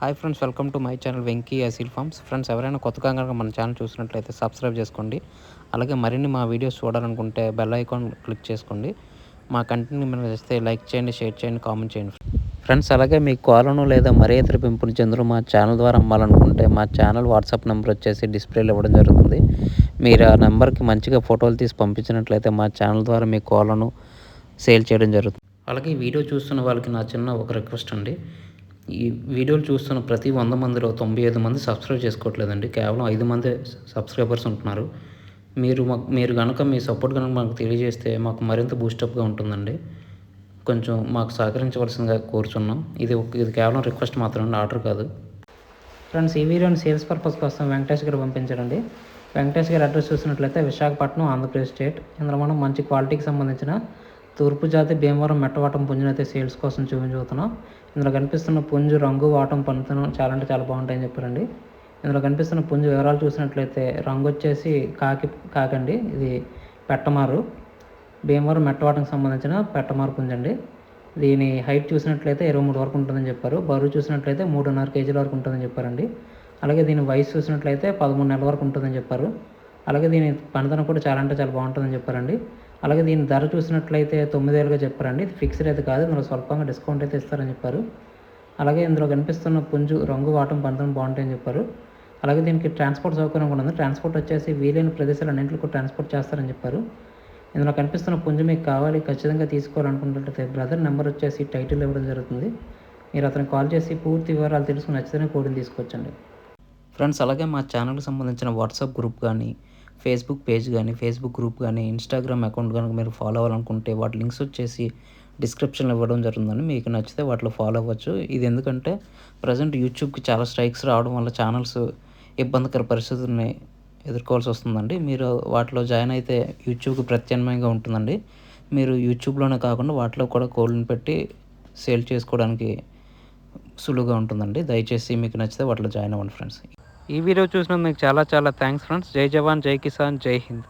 Hi friends welcome to my channel Venky Aseel farms friends ఎవరైనా కొత్తగా కనుక మన ఛానల్ చూసినట్లయితే సబ్స్క్రైబ్ చేసుకోండి. అలాగే మరిన్ని మా వీడియోస్ చూడాలనుకుంటే బెల్ ఐకాన్ క్లిక్ చేసుకోండి. మా కంటెంట్ మీరు చేస్తే లైక్ చేయండి షేర్ చేయండి కామెంట్ చేయండి. ఫ్రెండ్స్ అలాగే మీ కోలను లేదా మరే ఇతర పెంపుడు జంతువులు మా ఛానల్ ద్వారా అమ్మాలనుకుంటే మా ఛానల్ వాట్సాప్ నెంబర్ వచ్చేసి డిస్ప్లేలో ఇవ్వడం జరుగుతుంది. మీరు ఆ నెంబర్కి మంచిగా ఫోటోలు తీసి పంపించినట్లయితే మా ఛానల్ ద్వారా మీ కోలను సేల్ చేయడం జరుగుతుంది. అలాగే ఈ వీడియో చూస్తున్న వాళ్ళకి నా చిన్న ఒక రిక్వెస్ట్ అండి. ఈ వీడియోలు చూస్తున్న ప్రతి వంద మందిలో తొంభై ఐదు మంది సబ్స్క్రైబ్ చేసుకోవట్లేదండి. కేవలం ఐదు మంది సబ్స్క్రైబర్స్ ఉంటున్నారు. మీరు మాకు మీరు కనుక మీ సపోర్ట్ కనుక మాకు తెలియజేస్తే మాకు మరింత బూస్టప్గా ఉంటుందండి. కొంచెం మాకు సహకరించవలసిందిగా కోరుచున్నాం. ఇది ఒక- ఇది కేవలం రిక్వెస్ట్ మాత్రమే ఆర్డర్ కాదు. ఫ్రెండ్స్ ఈ వీడియోని సేల్స్ పర్పస్ కోసం వెంకటేష్ గారు పంపించారండి. వెంకటేష్ గారి అడ్రస్ చూసినట్లయితే విశాఖపట్నం ఆంధ్రప్రదేశ్ స్టేట్ ఇందులో మనం మంచి క్వాలిటీకి సంబంధించిన తూర్పు జాతి భీమవరం మెట్టవాటం పుంజుని అయితే సేల్స్ కోసం చూపించబోతున్నాం. ఇందులో కనిపిస్తున్న పుంజు రంగు వాటం పనుతనం చాలా అంటే చాలా బాగుంటాయని చెప్పారండి. ఇందులో కనిపిస్తున్న పుంజు వివరాలు చూసినట్లయితే రంగు వచ్చేసి కాకి కాకండి. ఇది పెట్టమారు. భీమవరం మెట్టవాటకు సంబంధించిన పెట్టమారు ఉందండి. దీని హైట్ చూసినట్లయితే ఇరవై మూడు వరకు ఉంటుందని చెప్పారు. బరువు చూసినట్లయితే మూడున్నర కేజీల వరకు ఉంటుందని చెప్పారండి. అలాగే దీని వయసు చూసినట్లయితే పదమూడు నెలల వరకు ఉంటుందని చెప్పారు. అలాగే దీని పనితనం కూడా చాలా అంటే చాలా బాగుంటుందని చెప్పారండి. అలాగే దీని ధర చూసినట్లయితే తొమ్మిది వేలుగా చెప్పారండి. ఇది ఫిక్స్డ్ అయితే కాదు. ఇందులో స్వల్పంగా డిస్కౌంట్ అయితే ఇస్తారని చెప్పారు. అలాగే ఇందులో కనిపిస్తున్న పుంజు రంగు వాటం పనితనం బాగుంటాయని చెప్పారు. అలాగే దీనికి ట్రాన్స్పోర్ట్ సౌకర్యం కూడా ఉంది. ట్రాన్స్పోర్ట్ వచ్చేసి వీలైన ప్రదేశాలు అన్నింటికి ట్రాన్స్పోర్ట్ చేస్తారని చెప్పారు. ఇందులో కనిపిస్తున్న పుంజు మీకు కావాలి ఖచ్చితంగా తీసుకోవాలనుకున్నట్లయితే బ్రదర్ నెంబర్ వచ్చేసి టైటిల్ ఇవ్వడం జరుగుతుంది. మీరు అతనికి కాల్ చేసి పూర్తి వివరాలు తెలుసుకుని నచ్చితేనే కోడిని తీసుకొచ్చండి. ఫ్రెండ్స్ అలాగే మా ఛానల్కి సంబంధించిన వాట్సాప్ గ్రూప్ కానీ ఫేస్బుక్ పేజ్ కానీ ఫేస్బుక్ గ్రూప్ కానీ ఇన్స్టాగ్రామ్ అకౌంట్ కనుక మీరు ఫాలో అవ్వాలనుకుంటే వాటి లింక్స్ వచ్చేసి డిస్క్రిప్షన్లో ఇవ్వడం జరుగుతుందని మీకు నచ్చితే వాటిలో ఫాలో అవ్వచ్చు. ఇది ఎందుకంటే ప్రజెంట్ యూట్యూబ్కి చాలా స్ట్రైక్స్ రావడం వల్ల ఛానల్స్ ఇబ్బందికర పరిస్థితులు ఉన్నాయి. ఎదుర్కోవాల్సి వస్తుందండి. మీరు వాటిలో జాయిన్ అయితే యూట్యూబ్కి ప్రత్యామ్నాయంగా ఉంటుందండి. మీరు యూట్యూబ్లోనే కాకుండా వాటిలో కూడా కోళ్ళని పెట్టి సేల్ చేసుకోవడానికి సులువుగా ఉంటుందండి. దయచేసి మీకు నచ్చితే వాటిలో జాయిన్ అవ్వండి ఫ్రెండ్స్. ఈ వీడియో చూసినందుకు మీకు చాలా చాలా థ్యాంక్స్ ఫ్రెండ్స్. జై జవాన్ జై కిసాన్ జై హింద్.